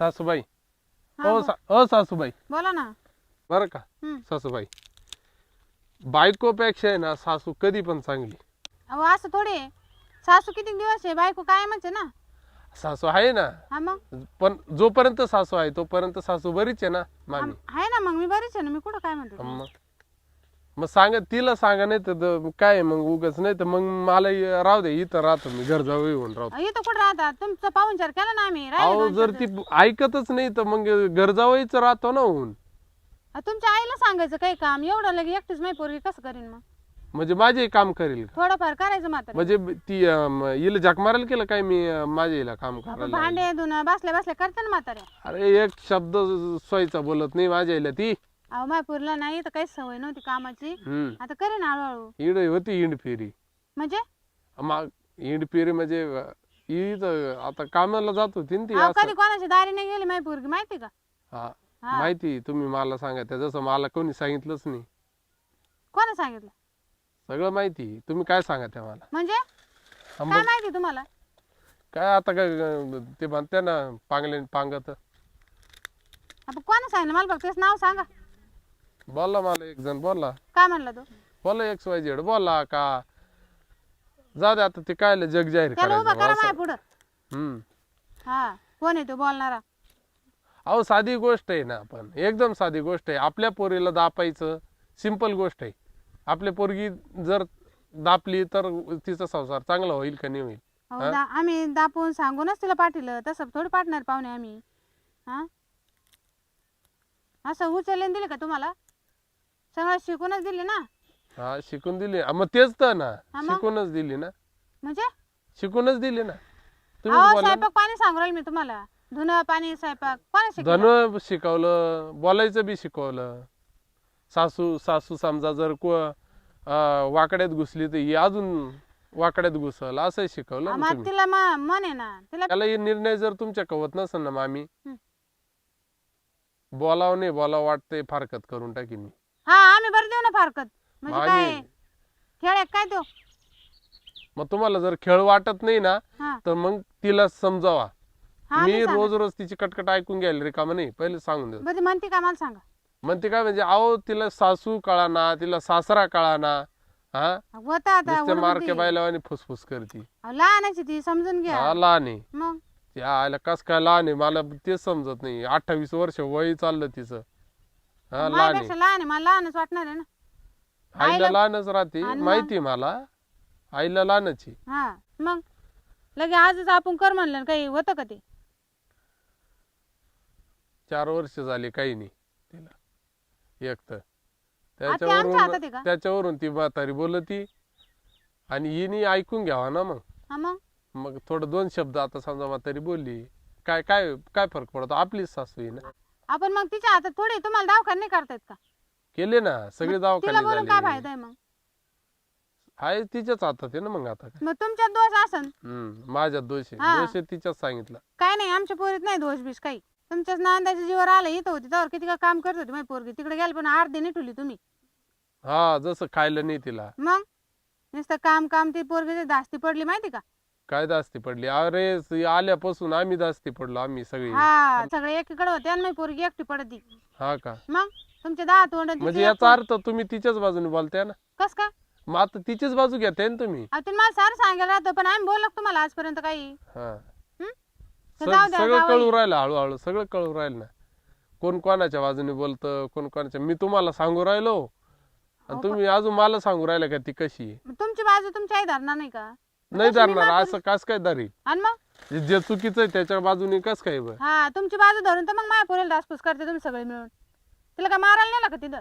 सासूबाई. हा, हो. बोल. सा हो सासूबाई. बोला ना. बरं का हम्म. सासूबाई. बायकोपेक्षा आहे ना सासू कधी पण चांगली. अहो असं थोडी आहे. सासू किती दिवस आहे? बायको काय म्हणते ना. सासू आहे ना. हा मग? पण जोपर्यंत सासू आहे तोपर्यंत सासू बरीच आहे ना मामी. आम- आहे ना मग मी बरीच आहे ना. मी कुठं काय म्हणते? मग सांगा तिला सांगा नाही तर काय मग उगाच नाही तर मग मला राहू दे इथं राहतो मी घर जाऊ येऊन राहतो. इथं कुठं राहतात तुमचा पाहुणचार केला ना आम्ही राहिले अहो दोन जर ती. ऐकतच नाही तर मग घर राहतो ना होऊन तुमच्या आईला सांगायचं काही काम? एवढं लगे एकटीच माही पोरगी कसं करीन मग? म्हणजे माझे काम करेल का? थोडंफार करायचं मात्र म्हणजे ती अं, हिला झक मारायला केलं काय मी अं, माझ्या हिला काम करायला? भांडे धुणं बसल्या बसल्या करते ना म्हाताऱ्या अरे एक शब्द सोयीचा बोलत नाही माझ्या हिला ती. अहो माय पुरला नाही तर काहीच सवय नव्हती कामाची. हम्म. आता करेन हळूहळू. हिड होती हिंड फेरी. म्हणजे? मग हिंड फेरी म्हणजे अं, ही तर आता कामाला जात होती ना ती अहो असं. कधी कोणाची दारी नाही गेली माही पोरगी माहिती का? हा हा. माहिती तुम्ही मला सांगा त्या जसं मला कोणी सांगितलंच नाही. कोणा सांगितलं? सगळं माहिती तुम्ही काय सांगा त्या मला. म्हणजे? हा, काय मग माहिती तुम्हाला? काय आता काय अं, ते म्हणते ना पांगले पांगत. आपण कोणा सांगितलं? मला फक्त त्याचं नाव सांगा. बोलला मला एक जण बोलला काय म्हणला तो? बोला एक्स वाय झेड बोलला का? जाऊ दे आता ते काय जग जाहीर त्याला उभा करायचं करा असं. माय पुढं. हम्म. हा कोण आहे तो बोलणारा? अहो साधी गोष्ट आहे ना पण एकदम साधी गोष्ट आहे. आपल्या पोरीला दापायचं सिंपल गोष्ट आहे. आपल्या पोरगी जर दापली तर तिचा संसार चांगला होईल का नाही होईल? अहो, हा? दा- आम्ही दापून सांगूनच तिला पाठवलं तसं थोडी पाठणार पाहुणे आम्ही. हा? असं उचलून दिले का तुम्हाला? सगळं शिकूनच दिली ना? हा शिकून दिली. हा, मग तेच तर ना. हा मग? शिकूनच दिली ना. म्हणजे? शिकूनच दिली ना. तुम्ही अहो बोला स्वयंपाक पाणी सांगू राहिले मी तुम्हाला. धुणं पाणी स्वयंपाक. कोणा शिकवलं? धन शिकवलं. बोलायचं बी शिकवलं. सासू सासू समजा जर को अं, वाकड्यात घुसली तर ही अजून वाकड्यात घुसल. असं शिकवलं ना मग तुम्ही. तिला मा- मन आहे ना. तिला त्याला हे निर्णय जर तुमच्या कवत नसेल ना मामी. हं. बोलावं नाही बोलावं वाटतंय फारकत करून टाकी मी. हा आम्ही बरं देऊ ना फारकत. म्हणजे. काय खेळ आहे काय तो? मग तुम्हाला जर खेळ वाटत नाही ना हा. तर मग तिला समजावा. हा मी मी सांगते. रोज रोज तिची कटकट ऐकून घ्यायला रिकामा नाही पहिले सांगून देतो. बरं ती म्हणते का मला सांगा? म्हणते काय म्हणजे अहो तिला सासू कळाना तिला सासरा कळाना हा? होता आता नुसत्या उडबुद्धी. मारक्या बायलावानी फुसफुस करती. अहो, लहानाची ती समजून घ्या. हा लहान आहे. मग? ती आयला कस काय लहान आहे मला तेच समजत नाही. अठ्ठावीस वर्ष वय चाललं तिचं. हा लहान आहे. माझ्यापेक्षा लहान आहे मला लहानच वाटणार आहे ना. आईला आईला- लहानच राहते आणि मग? माहिती आहे मला. आईला लहानच आहे. हा मग? लगे आजच आपण कर म्हणलं काही होतं का ते? चार वर्ष झाली काही नाही तिला. एक तर. आता आमच्या हातात आहे त्याच्यावरून का? त्याच्यावरून ती म्हातारी बोलती. आणि हिने ऐकून घ्यावा ना मग. हा मग? मग थोडं दोन शब्द आता समजा म्हातारी बोलली. काय काय काय फरक पडतो? आपलीच सासू आहे ना. आपण मग तिच्या हातात थोडी तुम्हाला दवाखाने नाही करतायत का? केले ना सगळे तिला बोलून काय फायदा आहे मग? आहे तिच्याच हातात आहे ना मग आता काय? मग तुमच्यात दोष असन? हम्म माझ्यात दोष आहे. दोष आहे तिच्याच सांगितलं. काय नाही आमच्या पोरीत नाही दोष बिष काही. तुमच्याच नांदाच्या जीवर आलं इथं होती त्यावर किती का काम करत होती माझी पोरगी. तिकडे गेली पण अर्धी नाही ठेवली तुम्ही. हा जसं खायला नाही तिला. मग? नुसतं काम काम ती पोरगी धास्ती पडली माहिती का? काय दास्ती पडली? अरे स- आल्यापासून आम्ही दास्ती पडलो आम्ही सगळी. हा सगळे एकीकडे होते आणि माझी पोरगी एकटी पडती. हा का? मग? तुमचे दहा तोंड म्हणजे याचा अर्थ तुम्ही तिच्याच बाजूने बोलताय ना? कस काय? मग आता तिचीच बाजू घेताय ना तुम्ही? अहो, मला सारं सांगायला राहतो पण आम्ही बोललो का तुम्हाला आजपर्यंत काही? हा. हं? तर सग- जाऊ द्या, सगळं जावई. कळू राहिलं हळूहळू सगळं कळू राहिलं ना. कोण कोणाच्या बाजूने बोलतं कोण कोणाच्या मी तुम्हाला सांगू राहिलो. आणि तुम्ही अजून मला सांगू राहिलं का ती कशी आहे? मग तुमची बाजू तुमची आई धरणार नाही का? नाही धरणार असं कस काय धरी आणि मग? जे चुकीचं आहे त्याच्या बाजूने कस काय बरं? हा तुमची बाजू धरून तर मग माझ्या पोरीला दासपूस करते तुम्ही सगळे मिळून. तिला काय मारायला नेला का तिथं?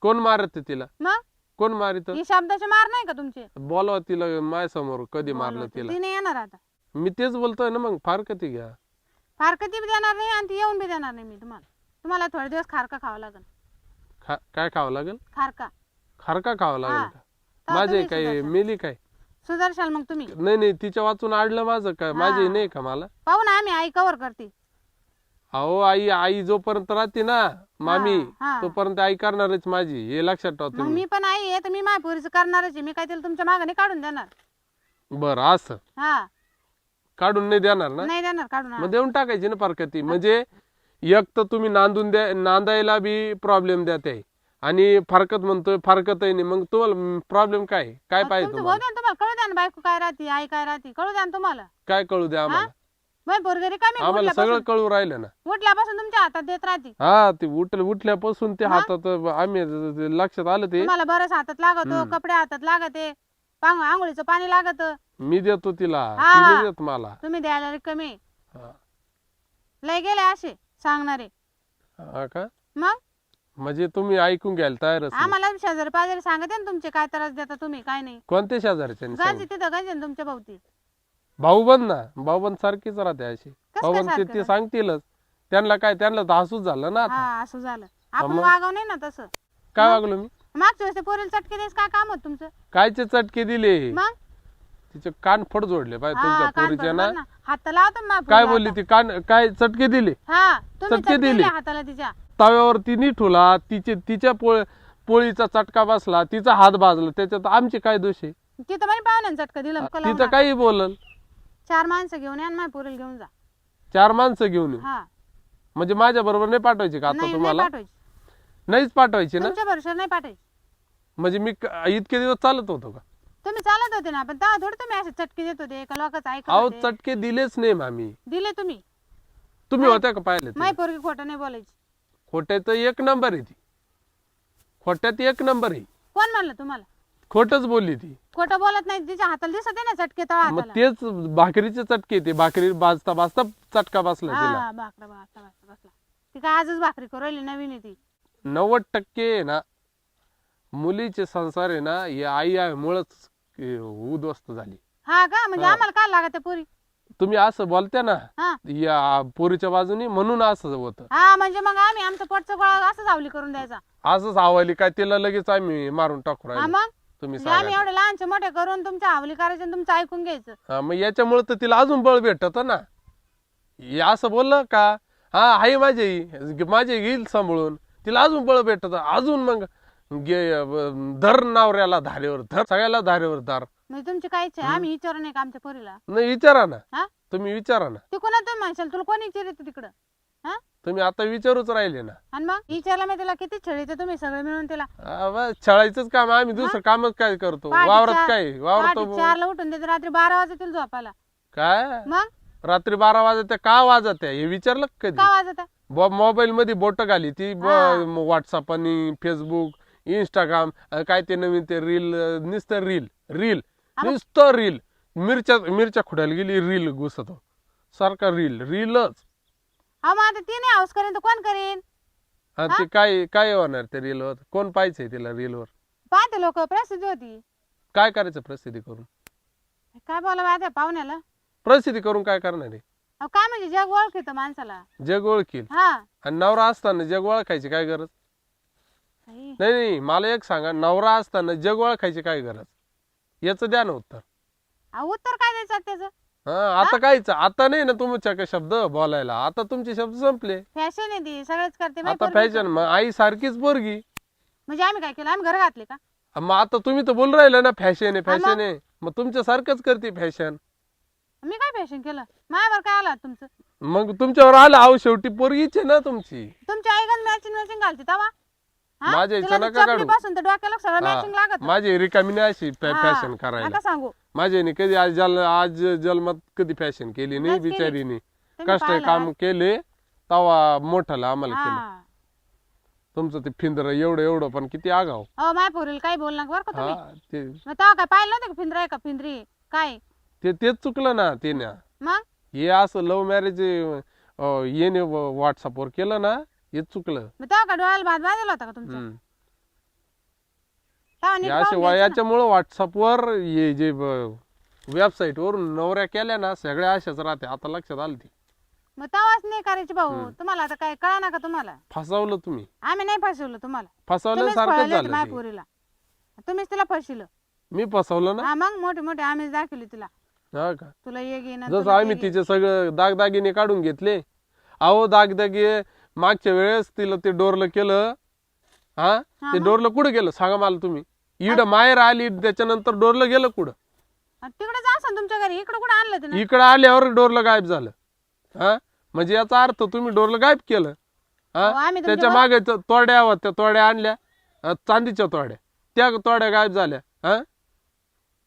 कोण मारत तिला? मग? कोण मारित? ही शब्दाचे मार नाही का तुमचे? बोलवा तिला माझ्यासमोर कधी मारलं तिला? ती नाही येणार आता. मी तेच बोलतोय ना मग फार कधी घ्या? फार कधी बी देणार नाही आणि ती येऊन बी देणार नाही मी तुम्हाला. तुम्हाला थोडे दिवस खारका खावा लागेल. खा काय खावं लागेल? खारका. खारका खावं लागेल. का? माझे काय सुधारशाल. मेली काय? सुधारशाल मग तुम्ही. नाही नाही तिच्या वाचून आडलं माझं काय? माझे. नाही का मला? पाहू ना आम्ही आई कवर करते. अहो आई आई जोपर्यंत राहते ना मामी हा. तोपर्यंत आई करणारच माझी हे लक्षात ठेवा मग तुम्ही. मी पण आई आहे तर मी माझ्या पोरीचं करणारच आहे. मी काय तिला तुमच्या मागणी काढून देणार? बरं असं. हा. काढून नाही देणार ना? नाही देणार काढून मग देऊन टाकायची ना फारकती म्हणजे एक तर तुम्ही नांदून द्या नांदायला बी प्रॉब्लेम द्या ते आणि फारकत म्हणतोय फारकत नाही. मग तुम्हाला प्रॉब्लेम काय काय पाहिजे तुमचं तुम्हाला? बोलतो ना तुम्हाला कळू द्या ना बायको काय राहते आई काय राहते कळू द्या ना तुम्हाला. काय कळू द्या आम्हाला? आम्हाला सगळं उठल्यापासून. कळू राहिलं ना. उठल्यापासून तुमच्या हातात देत राहते. हा ते उठल उठल्यापासून ते? हातात आम्ही ते लक्षात आलं ते. तुम्हाला बरंच हातात लागतो हम्म. कपडे हातात लागते पांग आंघोळीचं पाणी लागत. मी देतो तिला हा. ती नाही देत मला. तुम्ही द्यायला रिकामी हा. लय गेले असे सांगणारे. हा का? मग? म्हणजे तुम्ही ऐकून घ्यायला तयारच नाही. आम्हाला शेजारी पाजारी सांगते ना तुमचे काय त्रास देता तुम्ही काय नाही. कोणत्या शेजारच्या गांजी तिथं गांजी ना तुमच्या भावती भाऊबंद ना भाऊबंद सारखीच राहते अशी. भाऊबंद ते- ते? सांगतीलच. त्यांना काय त्यांना तर हसूच झालं ना आता. हा असं झालं. आपण? वागव नाही ना तसं. काय? वागलो मी? मागच्या वेळेस ते पोरीला चटके देस काय काम होत तुमचं? कायचे चटके दिले? मग? तिचे कान फड जोडले पाहिजे हा तुमच्या कान पोरीच्या ना. ना. हात लावतो ना काय पोरीला बोलली. ती? कान काय चटके दिले? हा तुम्ही चटके चटके दिले. दिले हाताला तिच्या. तव्यावरती नीट ठुला तिचे तिच्या पोळ पोळीचा चटका बसला तिचा हात भाजला त्याच्यात आमचे काय दोष आहे? तिथं म्हणे पाहुण्यानं चटका दिला हात. काही बोलल? चार माणसं घेऊन या आणि माझ्या पोरीला घेऊन जा. चार माणसं घेऊन येऊ? हा. म्हणजे माझ्या बरोबर नाही पाठवायची का आता नाही नाही तुम्हाला? पाठवायची. नाहीच पाठवायची ना? तुमच्या भरोशावर नाही पाठवायची. म्हणजे मी क- इतके दिवस चालत होतो का? तुम्ही चालत होते ना पण तेव्हा थोडं तुम्ही असे चटके देत होते एका लोकांचं ऐकत अहो होते. चटके दिलेच नाही मामी. दिले तुम्ही. तुम्ही होत्या का पाहिले ते? माय पोरगी खोटं नाही बोलायची. खोट्यात एक नंबर आहे ती. खोट्यात एक नंबर आहे. कोण म्हणलं तुम्हाला? खोटच बोलली ती. खोटं बोलत नाही तिच्या हाताला दिसत आहे ना चटके मग हाताला? तेच भाकरीचे चटके ते. भाकरी भाजता भाजता चटका बसला तिला. हा बाकरा बाकरा बाकरा बसला. ती काय आजच भाकरी करू राहिली नवीन आहे ती. नव्वद टक्के आहे ना मुलीचे संसार आहे ना हे आई आहे मुळच उद्ध्वस्त झाली. हा का? म्हणजे हा. आम्हाला काय लागत आहे पुरी? तुम्ही असं बोलत्या ना हा. या पोरीच्या बाजूनी म्हणून असं होतं. हा म्हणजे मग आम्ही आमचं पोटचं गोळा असं जावली करून द्यायचा. असंच हवाली काय तिला लगेच आम्ही मारून टाकू हा राहिलो. मग? तुम्ही म्हणजे आम्ही सांगा. एवढे लहानचे मोठे करून तुमच्या आवली करायचे आणि तुमचं ऐकून घ्यायचं. हा मग याच्यामुळे तर तिला अजून बळ भेटत ना. हे असं बोललं का? हा आहे माझे माझे घेईल सांभाळून. तिला अजून बळ भेटत. अजून मग गे धर नावऱ्याला धारेवर धर सगळ्याला धारेवर धार. म्हणजे तुमची काय इच्छा आहे? आम्ही विचारू नये का आमच्या पोरीला? नाही विचारा ना. हा? तुम्ही विचारा ना. ती कोणा तुम्ही म्हणशाल? तुला कोणी विचारित तिकडं? हा? तुम्ही आता विचारूच राहिले ना. आणि मग? विचारला मी तिला किती छळीते तुम्ही सगळे मिळून बस छळायचंच काम आम्ही दुसरं कामच काय करतो? पहाटे वावरात चार- काय? वावरात पहाटे चारला उठून देते रात्री बारा वाजतील झोपायला. काय? मग? रात्री बारा वाजता का वाजत हे विचारलं का कधी? का वाजत आहे? मोबाईल मध्ये बोट घाली ती. व्हॉट्सअप आणि फेसबुक इंस्टाग्राम काय ते नवीन ते रील नुसतं रील रील नुसतं रील मिरच्या मिरच्या खुडायला गेली रील घुसतो. सारखा रील रीलच अहो मग आता ती नाही हाऊस करेन तर कोण करेन? हा ते काय काय होणार त्या रीलवर कोण पाहायचंय तिला रीलवर पाहते लोक प्रसिद्धी होती. काय करायचं प्रसिद्धी करून? काय बोला माहिती पाहुण्याला? प्रसिद्धी करून काय करणार आहे? अहो काय म्हणजे जग ओळखीत माणसाला. जग ओळखील हा. आणि नवरा असताना जग ओळखायची काय गरज? नाही नाही मला एक सांगा नवरा असताना जग ओळखायची काय गरज? याचं द्या ना उत्तर. अहो, उत्तर काय द्यायचं त्याचं? हा आता कायच आता नाही ना तुमच्या शब्द बोलायला आता तुमचे शब्द संपले. फॅशन आहे ती सगळेच करते माहिती आता पोरगी. फॅशन मग आई सारखीच पोरगी. म्हणजे आम्ही काय केलं? आम्ही घर घातले का? मग आता तुम्ही तर बोल राहिले ना फॅशन आहे हा मग. फॅशन आहे. मग तुमच्या सारखंच करते फॅशन मी काय फॅशन केलं? माझ्यावर काय आला तुमचं? मग तुमच्यावर आलं आहो शेवटी पोरगीच आहे ना तुमची. तुमची आई गण मॅचिंग मॅचिंग घालते तवा. हा? माझ्या तिला इच्छा ते नका काढू. चपलीपासून तर डोक्याला सगळं मॅचिंग लागत. माझी रिकामी नाही अशी हा, फॅशन करायला. नका सांगू माझ्याने कधी आज जल आज जन्मात कधी फॅशन केली नाही नाहीच केली. बिचारीने. तुम्ही कष्ट पाहिलं काम? केले तवा मोठाला आम्हाला केलं. हा. तुमचं ते फिंदर एवढं एवढं पण किती आगाव. अहो माय पोरील काही बोल नका बरं का तुम्ही. ते मग तेव्हा काय पाहिलं नव्हतं का पिंजरा आहे का? पिंजरी काय? ते तेच चुकलं ना ते ना. मग? हे असं लव्ह मॅरेज येणे व्हॉट्सअपवर केलं ना हे चुकलं. मग तेव्हा का डोळ्याला भात बांधला होता का तुमचा? हम्म. तेव्हा नीट असे पाहून घ्यायचं ना. वयाच्यामुळं व्हॉट्सअपवर हे जे वेबसाईट वरून नवऱ्या केल्या ना सगळ्या अशाच राहते आता लक्षात आलं ती. मग तेव्हाच नाही करायची भाऊ. तुम्हाला आता काय कळा ना का तुम्हाला? फसवलं तुम्ही. आम्ही नाही फसवलं तुम्हाला. फसवलं तुम्हीच सारखं झालं माझ्या ते. पोरीला. तुम्हीच तिला फसवलं मी फसवलं ना? हा मग मोठे मोठे आम्हीच दाखवली तिला. हा का? तुला ये घे ना जसं आम्ही. तिचे सगळं दागदागिने काढून घेतले. अहो दागदागे मागच्या वेळेस तिला ते डोरलं केलं हा? ते? डोरलं कुठं गेलं? सांगा मला तुम्ही. इड माहेर आली त्याच्यानंतर डोरलं गेलं कुठं? तिकडे असं तुमच्या घरी. इकडे कुठे आणलं ते इकडं आल्यावर डोरलं गायब झालं. हा? म्हणजे याचा अर्थ तुम्ही डोरलं गायब केलं. हा? आम्ही तुमच्या त्याच्यामागे त- तोड्या होत्या तोड्या आणल्या चांदीच्या तोड्या. त्या तोड्या गायब झाल्या. हा?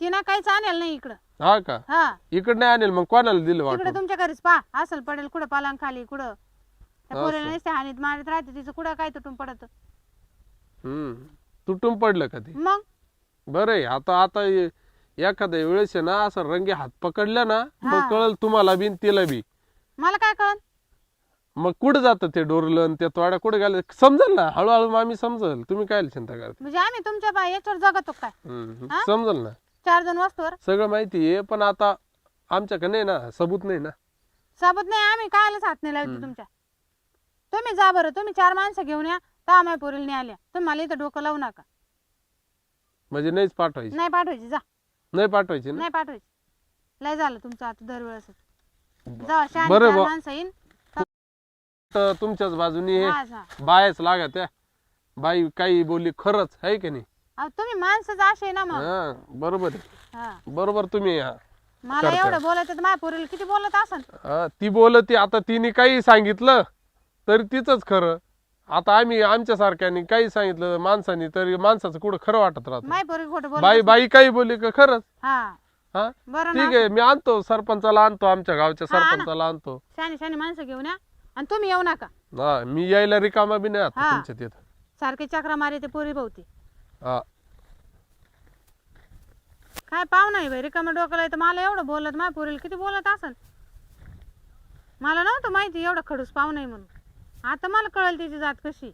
तिनं काहीच आणेल नाही इकडं. हा का? हा. इकडं नाही आणेल मग कोणाला दिलं तिकडे वाटून? तुमच्या घरीच पा असल पडेल कुठं पालांग खाली कुठं? त्या. पोरीला नुसते हानीत मारत राहते तिचं कुठं काय तुटून पडत? हम्म. तुटून पडलं का ते? मग? बरं आहे आता आता ए- एखाद्या वेळेस आहे ना असं रंगे हात पकडलं ना हा. मग कळल तुम्हाला बी न तिला बी. मला काय कळन? मग कुठं जातं ते डोरलं आणि त्या तोड्या कुठे गेल्या समजेल ना हळूहळू मामी समजेल. तुम्ही काय चिंता करता? म्हणजे आम्ही तुमच्या बा याच्यावर जगतो काय? हम्म, हा? समजेल ना. चार दोन वस्तूवर? सगळं माहिती आहे पण आता आमच्याकडे नाही ना सबूत नाही ना. सोबत नाही आम्ही कायलाच हात नाही लावतो तुमच्या? तुम्ही जा बरं तुम्ही चार माणसं घेऊन या तर माय पोरीला नाही आल्या तुम्ही मला इथं डोकं लावू नका. म्हणजे नाहीच पाठवायची? नाही पाठवायची जा. नाही पाठवायची ना? नाही पाठवायची. लय झालं तुमचं आता दरवेळेस जा शहाणी बरं चार माणसं येईन. तर तुमच्याच बाजूनी हे हा, जा. बायच लागा त्या. बाई काही बोलली खरंच आहे की नाही? अहो, तुम्ही माणसंच असे ना मग. हा बरोबर आहे. हा. बरोबर तुम्ही हा. मला. एवढं बोलत तर माझ्या पोरीला किती बोलत असन? हा, ती बोलती आता तिने काही सांगितलं तरी तिचंच खरं. आता आम्ही आमच्या सारख्यानी काही सांगितलं माणसानी तरी माणसाचं कुठं खरं वाटत राहत. खोटं बोलत बाई बाई काही बोलली का खरंच? हा. हा? बरं ना. ठीक आहे मी आणतो सरपंचाला आणतो आमच्या गावच्या हा, आणा. सरपंचाला आणतो. शानी शानी माणसं घेऊन या. आणि तुम्ही येऊ नका. हा मी यायला रिकामा बी नाही आता हा. तुमच्या तिथं. सारखे चक्रा मारे ते पोरी भोवती. हा. काय पाव नाही बाई रिकामा डोकं तर मला एवढं बोलत माझ्या पोरीला किती बोलत असन मला नव्हतं माहिती एवढं खडूस पाव नाही म्हणून. आता मला कळेल तिची जात कशी.